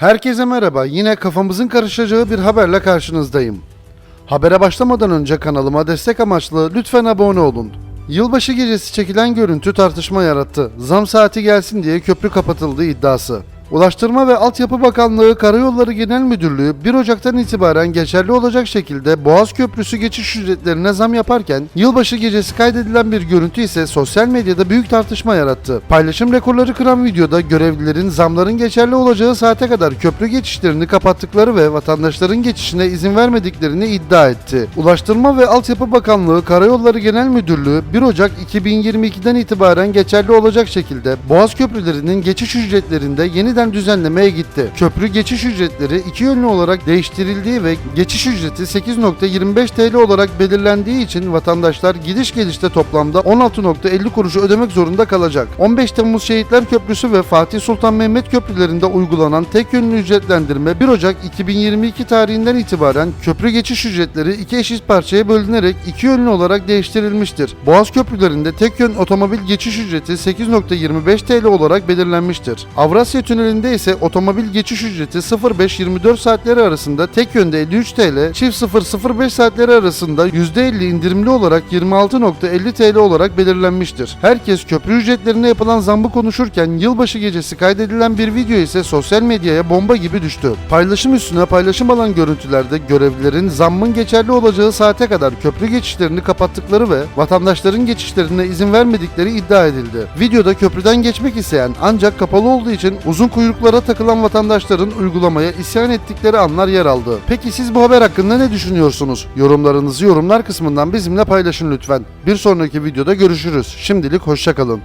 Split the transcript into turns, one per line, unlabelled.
Herkese merhaba. Yine kafamızın karışacağı bir haberle karşınızdayım. Habere başlamadan önce kanalıma destek amaçlı lütfen abone olun. Yılbaşı gecesi çekilen görüntü tartışma yarattı. Zam saati gelsin diye köprü kapatıldığı iddiası. Ulaştırma ve Altyapı Bakanlığı Karayolları Genel Müdürlüğü 1 Ocak'tan itibaren geçerli olacak şekilde Boğaz Köprüsü geçiş ücretlerine zam yaparken yılbaşı gecesi kaydedilen bir görüntü ise sosyal medyada büyük tartışma yarattı. Paylaşım rekorları kıran videoda görevlilerin zamların geçerli olacağı saate kadar köprü geçişlerini kapattıkları ve vatandaşların geçişine izin vermediklerini iddia etti. Ulaştırma ve Altyapı Bakanlığı Karayolları Genel Müdürlüğü 1 Ocak 2022'den itibaren geçerli olacak şekilde Boğaz köprülerinin geçiş ücretlerinde yeniden düzenlemeye gitti. Köprü geçiş ücretleri iki yönlü olarak değiştirildiği ve geçiş ücreti 8.25 TL olarak belirlendiği için vatandaşlar gidiş gelişte toplamda 16.50 kuruşu ödemek zorunda kalacak. 15 Temmuz Şehitler Köprüsü ve Fatih Sultan Mehmet köprülerinde uygulanan tek yönlü ücretlendirme 1 Ocak 2022 tarihinden itibaren köprü geçiş ücretleri iki eşit parçaya bölünerek iki yönlü olarak değiştirilmiştir. Boğaz köprülerinde tek yön otomobil geçiş ücreti 8.25 TL olarak belirlenmiştir. Avrasya Tüneli'nde ise otomobil geçiş ücreti 05-24 saatleri arasında tek yönde 53 TL, çift 0-05 saatleri arasında %50 indirimli olarak 26.50 TL olarak belirlenmiştir. Herkes köprü ücretlerine yapılan zammı konuşurken yılbaşı gecesi kaydedilen bir video ise sosyal medyaya bomba gibi düştü. Paylaşım üstüne paylaşım alan görüntülerde görevlilerin zammın geçerli olacağı saate kadar köprü geçişlerini kapattıkları ve vatandaşların geçişlerine izin vermedikleri iddia edildi. Videoda köprüden geçmek isteyen ancak kapalı olduğu için uzun kuyruklara takılan vatandaşların uygulamaya isyan ettikleri anlar yer aldı. Peki siz bu haber hakkında ne düşünüyorsunuz? Yorumlarınızı yorumlar kısmından bizimle paylaşın lütfen. Bir sonraki videoda görüşürüz. Şimdilik hoşçakalın.